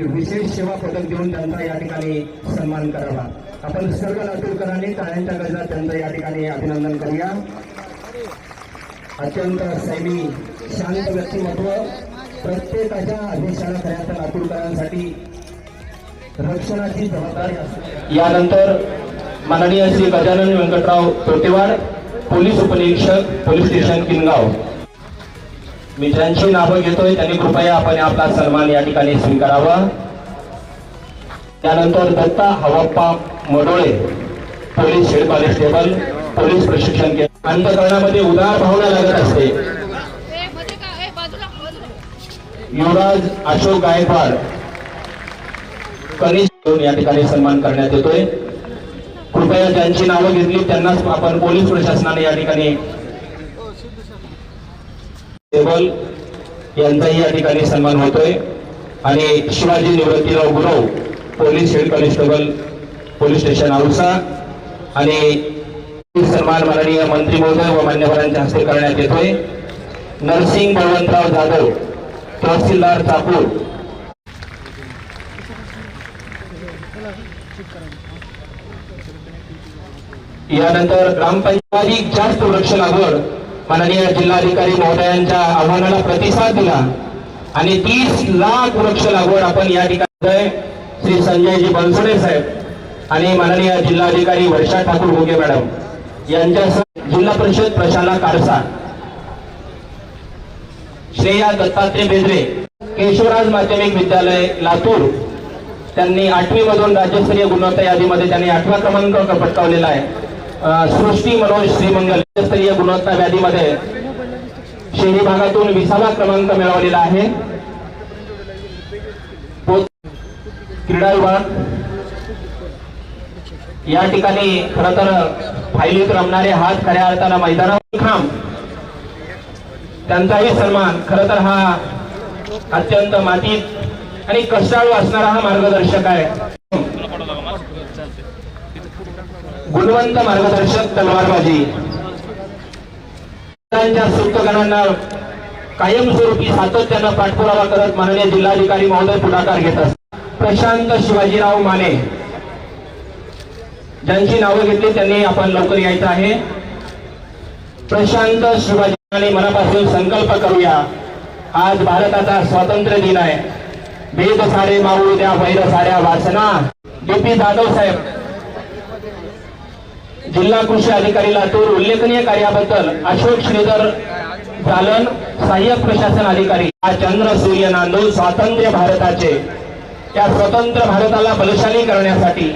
विशेष सेवा पदक देऊन त्यांचा या ठिकाणी सन्मान करावा. आपण सर्व लातूरकरांनी टाळ्यांच्या गजरात त्यांचं या ठिकाणी अभिनंदन करूया. अत्यंत सैमी शांत व्यक्तिमत्व प्रत्येकाच्या आदेशाला खऱ्या लातूरकरांसाठी रक्षणाची जबाबदारी असते. यानंतर माननीय श्री गजानन व्यंकटराव तोटेवाड पोलीस उपनिरीक्षक पोलीस स्टेशन किनगाव. मी ज्यांची नावं घेतोय त्यांनी कृपया आपण आपला सन्मान या ठिकाणी स्वीकारावा. त्यानंतर Datta Havappa Madole police head constable police प्रशिक्षण केंद्र. अंतकरणामध्ये उदार भावना लागत असते. युवराज अशोक गायकवाड कनिष्ठ या ठिकाणी सन्मान करण्यात येतोय. कृपया ज्यांची नावं घेतली त्यांनाच आपण पोलीस प्रशासनाने या ठिकाणी टेबल यांचाही या ठिकाणी सन्मान होतोय. आणि Shivaji Nivruttirao Gurav police head constable police station Ausa. आणि सन्मान माननीय मंत्री महोदय व मान्यवरांच्या हस्ते करण्यात येतोय. नरसिंग बळवंतराव जाधव तहसीलदार चाकूर. यानंतर ग्रामपंचायत जास्त वृक्ष लागवड माननीय जिल्हाधिकारी महोदयांच्या आव्हानाला प्रतिसाद दिला आणि तीस लाख वृक्ष लागवड आपण या ठिकाणी श्री संजयजी बनसोडे साहेब आणि माननीय जिल्हाधिकारी वर्षा ठाकूर भोगे मॅडम यांच्यासह जिल्हा परिषद प्रशाला कारसा श्रेया दत्तात्रय बेंद्रे केशवराज माध्यमिक विद्यालय लातूर. त्यांनी आठवी मधून राज्यस्तरीय गुणवत्ता यादीमध्ये त्यांनी आठवा क्रमांक पटकावलेला आहे. सृष्टी मनोज श्रीमंगल स्तरीय गुणवत्ता व्याधीमध्ये शहरी भागातून विसावा क्रमांक मिळवलेला आहे. क्रीडा विभाग. या ठिकाणी खर तर फायलीत रमणारे हात खऱ्या अर्थानं मैदानावर खांब. त्यांचाही सन्मान खर तर हा अत्यंत मातीत आणि कष्टाळू असणारा हा मार्गदर्शक आहे. गुणवंत मार्गदर्शक तलवारबाजी. त्यांच्या कायमस्वरूपी सातत्यानं पाठपुरावा करत माननीय जिल्हाधिकारी महोदय पुढाकार घेत असतात. प्रशांत शिवाजीराव माने. ज्यांची नावं घेतली त्यांनी आपण लवकर यायचं आहे. प्रशांत शिवाजी माने मनापासून संकल्प करूया. आज भारताचा स्वातंत्र्य दिन आहे. भेद सारे माऊ द्या वैर साऱ्या वाचना डी पी जाधव साहेब जिल्हा कृषी अधिकारी लातूर उल्लेखनीय कार्याबद्दल अशोक श्रीधर जालन सहाय्यक प्रशासन अधिकारी हा चंद्र सूर्य नांदूर स्वातंत्र्य भारताचे. त्या स्वतंत्र भारताला बलशाली करण्यासाठी